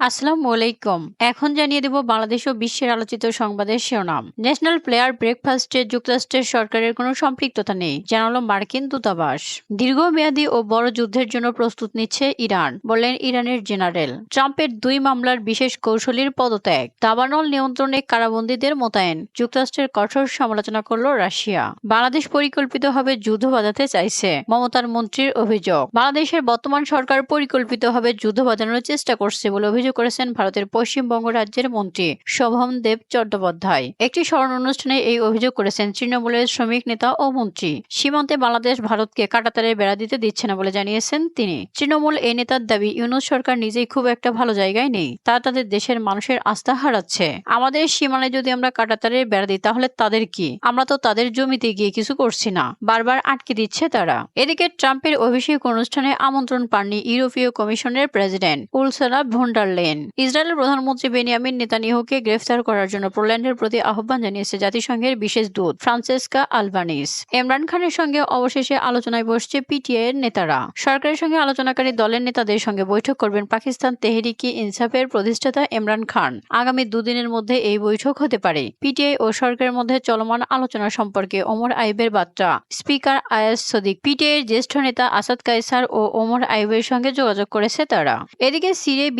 আসসালামু আলাইকুম এখন জানিয়ে দেব বাংলাদেশ ও বিশ্বের আলোচিত সংবাদের শিরোনাম। ন্যাশনাল প্লেয়ার ব্রেকফাস্টে যুক্তরাষ্ট্রের সরকারের কোনো সম্পৃক্ততা নেই, জানালো মার্কিন দূতাবাস। দীর্ঘমেয়াদী ও বড় যুদ্ধের জন্য প্রস্তুত নিচ্ছে ইরান বললেন ইরানের জেনারেল। ট্রাম্পের দুই মামলার বিশেষ কৌশলীর পদত্যাগ, দাবানল নিয়ন্ত্রণে কারাবন্দীদের মোতায়েন, যুক্তরাষ্ট্রের কঠোর সমালোচনা করল রাশিয়া। বাংলাদেশ পরিকল্পিতভাবে যুদ্ধ বাঁধাতে চাইছে, মমতার মন্ত্রীর অভিযোগ। বাংলাদেশের বর্তমান সরকার পরিকল্পিতভাবে যুদ্ধ বাঁধানোর চেষ্টা করছে বলে অভিযোগ করেছেন ভারতের পশ্চিমবঙ্গ রাজ্যের মন্ত্রী শোভম দেব চট্টোপাধ্যায়। একটি স্মরণ অনুষ্ঠানে এই অভিযোগ করেছেন তৃণমূলের শ্রমিক নেতা ও মন্ত্রী। সীমান্তে বাংলাদেশ ভারতকে কাটাতারে বেড়া দিতে দিচ্ছে না বলে জানিয়েছেন তিনি। তৃণমূল এই নেতার দাবি, ইউনুস সরকার নিজেই খুব একটা ভালো জায়গায় নেই। তারা তাদের দেশের মানুষের আস্থা হারাচ্ছে। আমাদের সীমানায় যদি আমরা কাটাতারে বেড়া দিই, তাহলে তাদের কি? আমরা তো তাদের জমিতে গিয়ে কিছু করছি না। বারবার আটকে দিচ্ছে তারা। এদিকে ট্রাম্পের অভিষেক অনুষ্ঠানে আমন্ত্রণ পাননি ইউরোপীয় কমিশনের প্রেসিডেন্ট উলসারা ভন্ডারলেন ইসরায়েলের প্রধানমন্ত্রী বেনিয়ামিন নেতানিয়াহুকে গ্রেফতার করার জন্য পোল্যান্ডের প্রতি আহ্বান জানিয়েছে জাতিসংঘের বিশেষ দূত ফ্রান্সেসকা আলবানিস ইমরান খানের সঙ্গে অবশেষে আলোচনায় বসছে পিটিআই এর নেতারা। সরকারের সঙ্গে আলোচনাকারী দলের নেতাদের সঙ্গে বৈঠক করবেন পাকিস্তান তেহরিকি ইনসাফের প্রতিষ্ঠাতা ইমরান খান। আগামী দুদিনের মধ্যে এই বৈঠক হতে পারে। পিটিআই ও সরকারের মধ্যে চলমান আলোচনা সম্পর্কে ওমর আইবের বার্তা। স্পিকার আয়াস সদিক পিটিআই এর জ্যেষ্ঠ নেতা আসাদ কাইসার ও ওমর আইবের সঙ্গে যোগাযোগ করেছে তারা। এদিকে সিরিয়ায়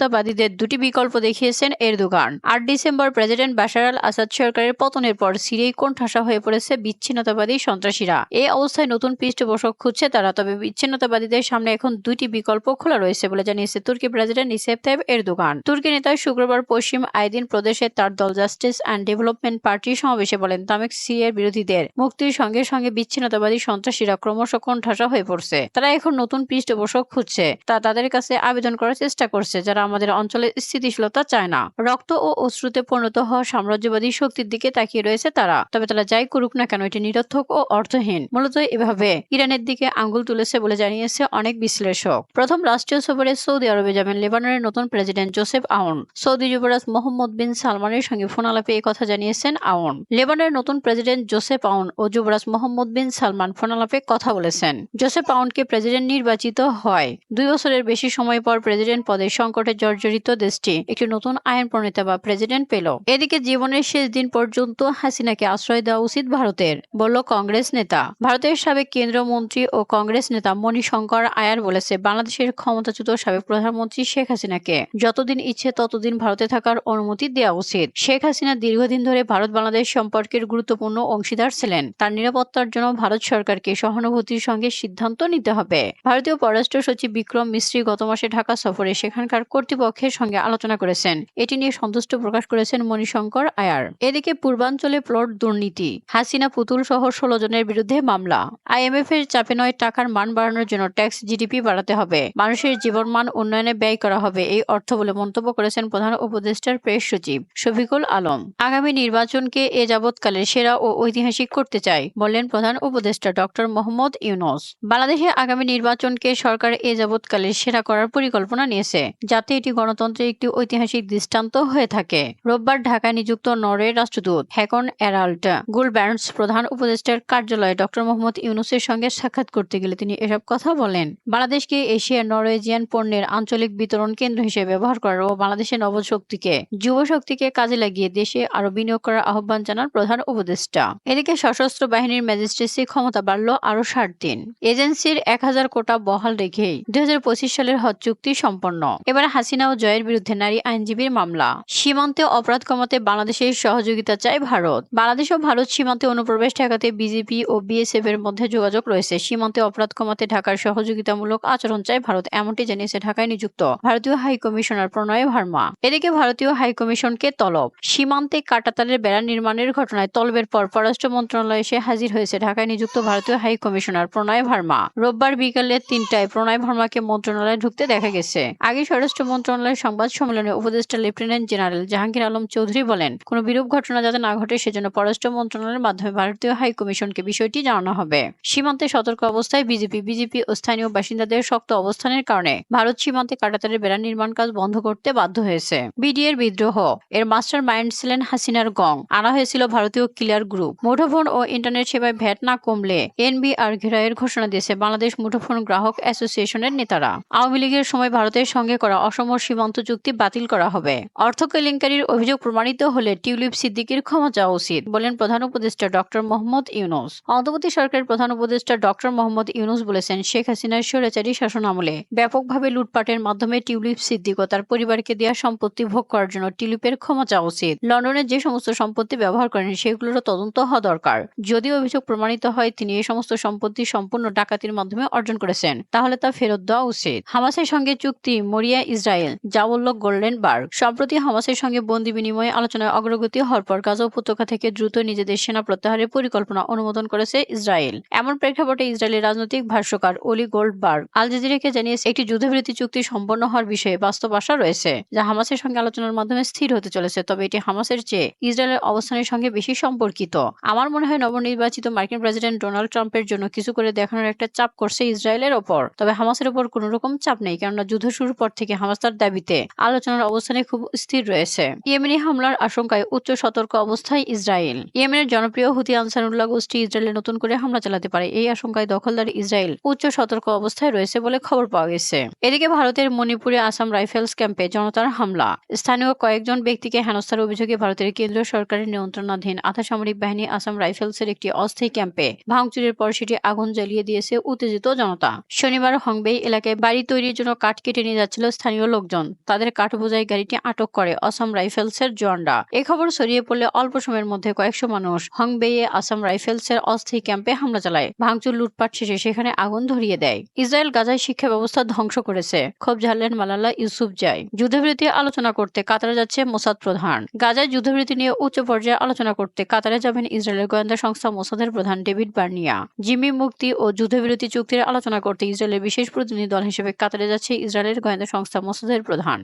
বিচ্ছিন্নতাবাদীদের দুটি বিকল্প দেখিয়েছেন এরদোগান। আট December president Bashar al Assad সরকারের পতনের পর সিরিয়ায় কোণঠাসা হয়ে পড়েছে বিচ্ছিন্নতাবাদী সন্ত্রাসীরা। এই অবস্থায় নতুন পৃষ্ঠপোষক খুঁজছে তারা, তবে বিচ্ছিন্নতাবাদীদের সামনে এখন দুইটি বিকল্প খোলা রয়েছে বলে জানিয়েছে তুর্কি প্রেসিডেন্ট রিসেপ তাইব এরদোগান। তুর্কি নেতা শুক্রবার পশ্চিম আইদিন প্রদেশে তার দল জাস্টিস অ্যান্ড ডেভেলপমেন্ট পার্টির সমাবেশে বলেন তামেক সিরিয়ার বিরোধীদের মুক্তির সঙ্গে সঙ্গে বিচ্ছিন্নতাবাদী সন্ত্রাসীরা ক্রমশ কোণঠাসা হয়ে পড়ছে। তারা এখন নতুন পৃষ্ঠপোষক খুঁজছে। তা তাদের কাছে আবেদন করার চেষ্টা করছে, যারা আমাদের অঞ্চলে স্থিতিশীলতা চায় না। রক্ত ও অশ্রুতে পরিণত হওয়া সাম্রাজ্যবাদী শক্তির দিকে তাকিয়ে রয়েছে তারা। তবে তারা যাই করুক না কেন, এটি নিরর্থক ও অর্থহীন। মূলত এভাবে ইরানের দিকে আঙ্গুল তুলেছে বলে জানিয়েছে অনেক বিশ্লেষক। প্রথম রাষ্ট্রীয় সফরে সৌদি আরবে যাবেন লেবাননের নতুন প্রেসিডেন্ট জোসেফ আউন। সৌদি যুবরাজ মোহাম্মদ বিন সালমানের সঙ্গে ফোন আলাপে এই কথা জানিয়েছেন আউন। লেবাননের নতুন প্রেসিডেন্ট জোসেফ আউন ও যুবরাজ মোহাম্মদ বিন সালমান ফোন আলাপে কথা বলেছেন। জোসেফ আউনকে প্রেসিডেন্ট নির্বাচিত হয়। দুই বছরের বেশি সময় পর প্রেসিডেন্ট পদে সংকটে জর্জরিত দেশটি। একটি নতুন আইন প্রণেতা বা প্রেসিডেন্ট পেল। এদিকে জীবনের শেষ দিন পর্যন্ত হাসিনাকে আশ্রয় দেওয়া উচিত ভারতের, বলল কংগ্রেস নেতা। ভারতের সাবেক কেন্দ্রীয় মন্ত্রী ও কংগ্রেস নেতা মণিশঙ্কর আয়ার বলেছে, বাংলাদেশের ক্ষমতাচ্যুত সাবেক প্রধানমন্ত্রী শেখ হাসিনাকে যতদিন ইচ্ছে ততদিন ভারতে থাকার অনুমতি দেওয়া উচিত। শেখ হাসিনা দীর্ঘদিন ধরে ভারত বাংলাদেশ সম্পর্কের গুরুত্বপূর্ণ অংশীদার ছিলেন। তার নিরাপত্তার জন্য ভারত সরকারকে সহানুভূতির সঙ্গে সিদ্ধান্ত নিতে হবে। ভারতীয় পররাষ্ট্র সচিব বিক্রম মিশ্রী গত মাসে ঢাকা সফরে সেখানকার কর্তৃপক্ষের সঙ্গে আলোচনা করেছেন। এটি নিয়ে সন্তুষ্ট প্রকাশ করেছেন মণিশঙ্কর আয়ার। এদিকে পূর্বাঞ্চলে প্লট দুর্নীতি। হাসিনা পুতুল সহ ষোলো জনের বিরুদ্ধে মামলা। আইএমএফ এর চাপে নয় টাকার মান বাড়ানোর জন্য ট্যাক্স জিডিপি বাড়াতে হবে। মানুষের জীবনমান উন্নয়নে ব্যয় করা হবে এই অর্থ বলে মন্তব্য করেছেন প্রধান উপদেষ্টার প্রেস সচিব শফিকুল আলম। আগামী নির্বাচনকে এ যাবৎকালের সেরা ও ঐতিহাসিক করতে চাই, বললেন প্রধান উপদেষ্টা ডক্টর মোহাম্মদ ইউনুস। বাংলাদেশে আগামী নির্বাচনকে সরকার এ যাবৎকালের সেরা করার পরিকল্পনা নিয়েছে, যাতে এটি গণতন্ত্রের একটি ঐতিহাসিক দৃষ্টান্ত হয়ে থাকে। রোববার ঢাকায় নিযুক্ত নরওয়ের রাষ্ট্রদূত হ্যাকন এরাল্ট গুলব্যান্ডস প্রধান উপদেষ্টার কার্যালয়ে ডক্টর মোহাম্মদ ইউনুসের সঙ্গে সাক্ষাৎ করতে গেলে তিনি এসব কথা বলেন। বাংলাদেশকে এশিয়ার নরওয়েজিয়ান পণ্যের আঞ্চলিক বিতরণ কেন্দ্র হিসেবে ব্যবহার করার ও বাংলাদেশের নবশক্তিকে, যুবশক্তিকে কাজে লাগিয়ে দেশে আরও বিনিয়োগ করার আহ্বান জানান প্রধান উপদেষ্টা। এদিকে সশস্ত্র বাহিনীর ম্যাজিস্ট্রেসি ক্ষমতা বাড়ল আরও ষাট দিন। এজেন্সির এক হাজার কোটা বহাল রেখেই দুই হাজার পঁচিশ সালের হজ চুক্তি সম্পন্ন। এবার হাসিনা ও জয়ের বিরুদ্ধে নারী আইনজীবীর মামলা। সীমান্তে অপরাধ কমাতে বাংলাদেশের সহযোগিতা চায় ভারত। বাংলাদেশ ও ভারত সীমান্তে অনুপ্রবেশ ঠেকাতে বিজেপি ও বিএসএফ এর মধ্যে যোগাযোগ রয়েছে। সীমান্তে অপরাধ কমাতে ঢাকার সহযোগিতামূলক আচরণ চায় ভারত, এমনটি জানিয়েছে ঢাকায় নিযুক্ত ভারতীয় হাই কমিশনার প্রণয় ভার্মা। এদিকে ভারতীয় হাই কমিশনকে তলব। সীমান্তে কাটাতারের বেড়া নির্মাণের ঘটনায় তলবের পর পররাষ্ট্র মন্ত্রণালয়ে এসে হাজির হয়েছে ঢাকায় নিযুক্ত ভারতীয় হাই কমিশনার প্রণয় ভার্মা। রোববার বিকালে তিনটায় প্রণয় ভার্মাকে মন্ত্রণালয়ে ঢুকতে দেখা গেছে। আগে স্বরাষ্ট্র মন্ত্রণালয়ের সংবাদ সম্মেলনে উপদেষ্টা লেফটেন্যান্ট জেনারেল জাহাঙ্গীর আলম চৌধুরী বলেন, কোনো বিরূপ ঘটনা যাতে না ঘটে সেজন্য পররাষ্ট্র মন্ত্রণালয়ের মাধ্যমে ভারতীয় হাই কমিশনকে বিষয়টি জানানো হবে। সীমান্তে সতর্ক অবস্থায় বিজেপি বিজেপি ও স্থানীয় বাসিন্দাদের শক্ত অবস্থানের কারণে ভারত সীমান্তে কাটাতারের বেড়া নির্মাণ কাজ বন্ধ করতে বাধ্য হয়েছে। বিডিএর বিদ্রোহ, এর মাস্টার মাইন্ড ছিলেন হাসিনার গং। আনা হয়েছিল ভারতীয় ক্লিয়ার গ্রুপ। মুঠোফোন ও ইন্টারনেট সেবায় ভ্যাট না কমলে এনবিআর ঘেরায়ের ঘোষণা দিয়েছে বাংলাদেশ মুঠোফোন গ্রাহক অ্যাসোসিয়েশনের নেতারা। আওয়ামী লীগের সময় ভারতের সঙ্গে করা অসম অসম সীমান্ত চুক্তি বাতিল করা হবে। অর্থ কেলেঙ্কারির অভিযোগ প্রমাণিত হলে টিউলিপ সিদ্দিকির ক্ষমা চাওয়া উচিত, বলেন প্রধান উপদেষ্টা ডক্টর মোহাম্মদ ইউনুস। অন্তর্বর্তী সরকারের প্রধান উপদেষ্টা ডক্টর মোহাম্মদ ইউনুস বলেছেন, শেখ হাসিনার স্বৈরাচারী শাসন আমলে ব্যাপকভাবে লুটপাটের মাধ্যমে টিউলিপ সিদ্দিক ও তার পরিবারকে দেওয়া সম্পত্তি ভোগ করার জন্য টিউলিপের ক্ষমা চাওয়া উচিত। লন্ডনের যে সমস্ত সম্পত্তি ব্যবহার করেন, সেগুলোরও তদন্ত হওয়া দরকার। যদি অভিযোগ প্রমাণিত হয়, তিনি এই সমস্ত সম্পত্তি সম্পূর্ণ ডাকাতির মাধ্যমে অর্জন করেছেন, তাহলে তা ফেরত দেওয়া উচিত। হামাসের সঙ্গে চুক্তি মরিয়া ইসরায়েল যা বলল গোল্ডেন বার্গ। সম্প্রতি হামাসের সঙ্গে বন্দি বিনিময়ে আলোচনায় অগ্রগতি হওয়ার পর গাজা উপত্যকা থেকে দ্রুত নিজেদের সেনা প্রত্যাহারের পরিকল্পনা অনুমোদন করেছে ইসরায়েল। এমন প্রেক্ষাপটে ইসরায়েলের রাজনৈতিক ভাষ্যকার ওলি গোল্ডবার্গ আল জাজিরাকে জানিয়েছে, একটি যুদ্ধবিরতি চুক্তি সম্পন্ন হওয়ার বিষয়ে বাস্তব আশা রয়েছে, যা হামাসের সঙ্গে আলোচনার মাধ্যমে স্থির হতে চলেছে, তবে এটি হামাসের চেয়ে ইসরায়েলের অবস্থানের সঙ্গে বেশি সম্পর্কিত। আমার মনে হয় নবনির্বাচিত মার্কিন প্রেসিডেন্ট ডোনাল্ড ট্রাম্পের জন্য কিছু করে দেখানোর একটা চাপ করছে ইসরায়েলের ওপর, তবে হামাসের ওপর কোনো রকম চাপ নেই, কেননা যুদ্ধ শুরুর পর থেকে হামাস তার দাবিতে আলোচনার অবস্থানে খুব স্থির রয়েছে। ইয়েমেনি হামলার আশঙ্কায় উচ্চ সতর্ক অবস্থায় ইসরায়েল। ইয়েমেনের জনপ্রিয় হুতি আনসারুল্লাহ গোষ্ঠী ইসরায়েলে নতুন করে হামলা চালাতে পারে। এই আশঙ্কায় দখলদার ইসরায়েল উচ্চ সতর্ক অবস্থায় রয়েছে বলে খবর পাওয়া গেছে। এদিকে ভারতের মণিপুরে আসাম রাইফেলস ক্যাম্পে জনতার হামলা। স্থানীয় কয়েকজন ব্যক্তিকে হেনস্থার অভিযোগে ভারতের কেন্দ্রীয় সরকারের নিয়ন্ত্রণাধীন আধা সামরিক বাহিনী আসাম রাইফেলসের একটি অস্থায়ী ক্যাম্পে ভাঙচুরের পর সেটি আগুন জ্বালিয়ে দিয়েছে উত্তেজিত জনতা। শনিবার হংবেই এলাকায় বাড়ি তৈরির জন্য কাঠ কেটে নিয়ে যাচ্ছিল স্থানীয় লোকজন তাদের কাঠ বোঝাই গাড়িটি আটক করে আসাম রাইফেলসের জওয়ানরা। এ খবর ছড়িয়ে পড়লে অল্প সময়ের মধ্যে কয়েকশো মানুষ হংবেইয়ে আসাম রাইফেলসের অস্থায়ী ক্যাম্পে হামলা চালায়। ভাঙচুর লুটপাট শেষে সেখানে আগুন ধরিয়ে দেয়। ইসরায়েল গাজায় শিক্ষা ব্যবস্থা ধ্বংস করেছে। ক্ষোভ ঝাড়লেন মালালা ইউসুফ জাই। যুদ্ধবিরতি আলোচনা করতে কাতারে যাচ্ছে মোসাদ প্রধান। গাজায় যুদ্ধবিরতি নিয়ে উচ্চ পর্যায়ে আলোচনা করতে কাতারে যাবেন ইসরায়েলের গোয়েন্দা সংস্থা মোসাদের প্রধান ডেভিড বার্নিয়া। জিম্মি মুক্তি ও যুদ্ধবিরতি চুক্তির আলোচনা করতে ইসরায়েলের বিশেষ প্রতিনিধি দল হিসেবে কাতারে যাচ্ছে ইসরায়েলের গোয়েন্দা সংস্থা মোসাদের প্রধান।